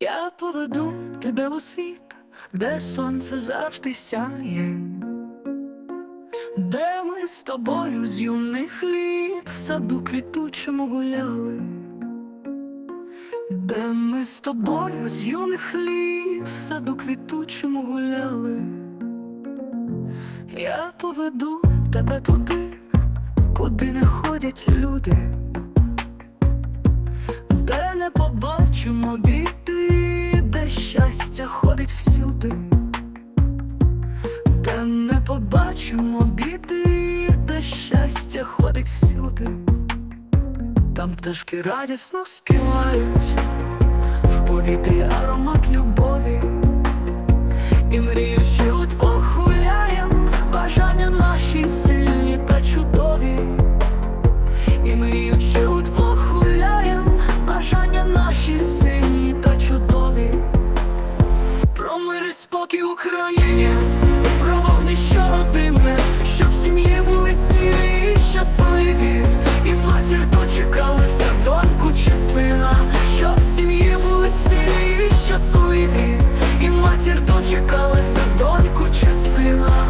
Я поведу тебе у світ, де сонце завжди сяє, де ми з тобою з юних літ в саду квітучому гуляли, де ми з тобою з юних літ в саду квітучому гуляли. Я поведу тебе туди, куди не ходять люди, побачимо біди, де щастя ходить всюди, де не побачимо біди, де щастя ходить всюди, там пташки радісно співають, в повітрі аромат любові. Спокій Україні, про вогнище родинне, щоб сім'ї були цілі і щасливі, і матір дочекалася доньку чи сина, щоб сім'ї були цілі і щасливі, і матір дочекалася доньку чи сина.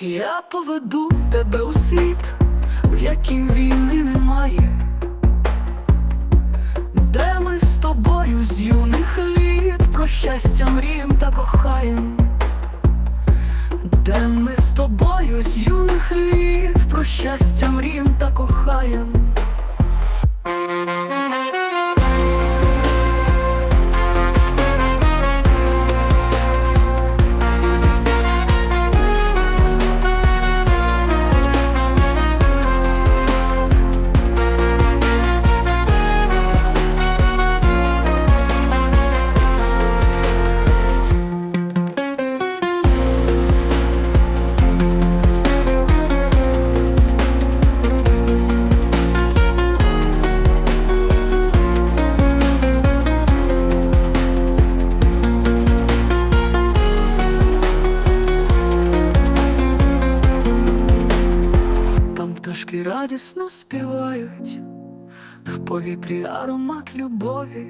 Я поведу тебе у світ, в яким війни немає, щастя мрієм та кохаєм, де ми з тобою з юних літ про щастя мрієм та кохаєм. Пташки радісно співають, в повітрі аромат любові.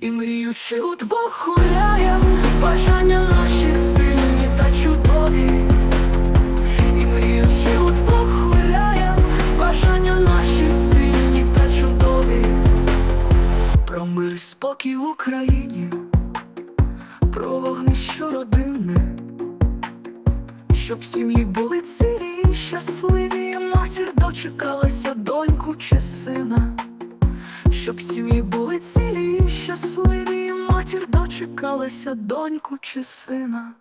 І мріючи удвох гуляєм, бажання наші сильні та чудові. І мріючи удвох гуляєм, бажання наші сильні та чудові. Про мир і спокій в Україні, про вогнище родинне. Щоб сім'ї були цілі і щасливі, матір дочекалася доньку чи сина. Щоб сім'ї були цілі і щасливі, матір дочекалася доньку чи сина.